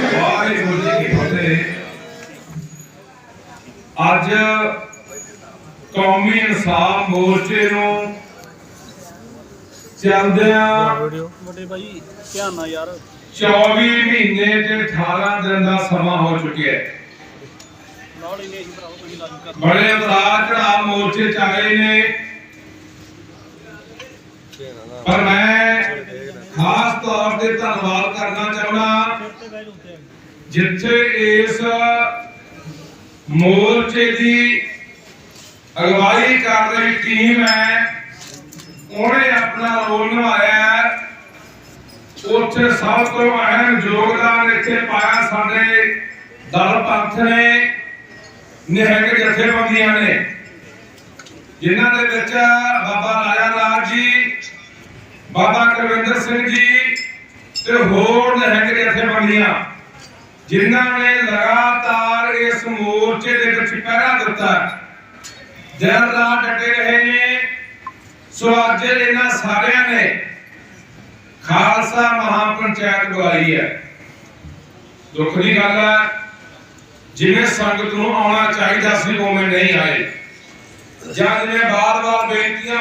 ਵਾਹਿਗੁਰੂ ਜੀ ਕੀ ਫਤਿਹ ਅੱਜ ਕੌਮੀ ਇਨਸਾਫ ਮੋਰਚੇ ਨੂੰ ਚੱਲਦਿਆਂ ਵੱਡੇ ਭਾਈ ਧਿਆਨ ਨਾਲ ਯਾਰ 24 ਮਹੀਨੇ ਤੇ 18 ਦਿਨ ਦਾ ਸਮਾਂ ਹੋ ਚੁੱਕਿਆ ਹੈ। ਬੜੇ ਉਤਾਰ ਚੜਾਅ ਮੋਰਚੇ ਚ ਆਏ ਨੇ। ਪਰ ਮੈਂ ਤੌਰ ਤੇ ਧੰਨਵਾਦ ਕਰਨਾ ਚਾਹੁੰਦਾ। ਜਿੱਥੇ ਇਸ ਮੋਰਚੇ ਦੀ ਅਗਵਾਈ ਕਰ ਰਹੀ ਟੀਮ ਹੈ, ਉਹਨੇ ਆਪਣਾ ਰੋਲ ਨਿਭਾਇਆ ਉੱਥੇ ਸਭ ਤੋਂ ਅਹਿਮ ਯੋਗਦਾਨ ਇੱਥੇ ਪਾਇਆ ਸਾਡੇ ਦਲ ਪੰਥ ਨੇ, ਨਿਹੰਗ ਜਥੇਬੰਦੀਆਂ ਨੇ। ਜਿਨ੍ਹਾਂ ਦੇ ਵਿੱਚ ਬਾਬਾ ਰਾਜਾ ਲਾਲ ਜੀ, ਬਾਬਾ ਕਰਵਿੰਦਰ ਸਿੰਘ ਜੀ ਤੇ ਹੋਰ ਨਿਹੰਗ ਜਥੇਬੰਦੀਆਂ ਜਿਨ੍ਹਾਂ ਨੇ ਲਗਾਤਾਰ ਇਸ ਮੋਰਚੇ ਦੇ ਵਿੱਚ ਪਹਿਰਾ ਦਿੱਤਾ। ਦਿਨ ਰਾਤ ਡਟੇ ਰਹੇ ਨੇ। ਸੋ ਅੱਜ ਇਹਨਾਂ ਸਾਰਿਆਂ ਨੇ ਖਾਲਸਾ ਮਹਾਪੰਚਾਇਤ ਬੁਲਾਈ ਹੈ। ਦੁੱਖ ਦੀ ਗੱਲ ਹੈ, ਜਿਵੇਂ ਸੰਗਤ ਨੂੰ ਆਉਣਾ ਚਾਹੀਦਾ ਸੀ, ਉਵੇਂ ਨਹੀਂ ਆਏ। ਜਦ ਨੇ ਬਾਰ-ਬਾਰ ਬੇਨਤੀਆਂ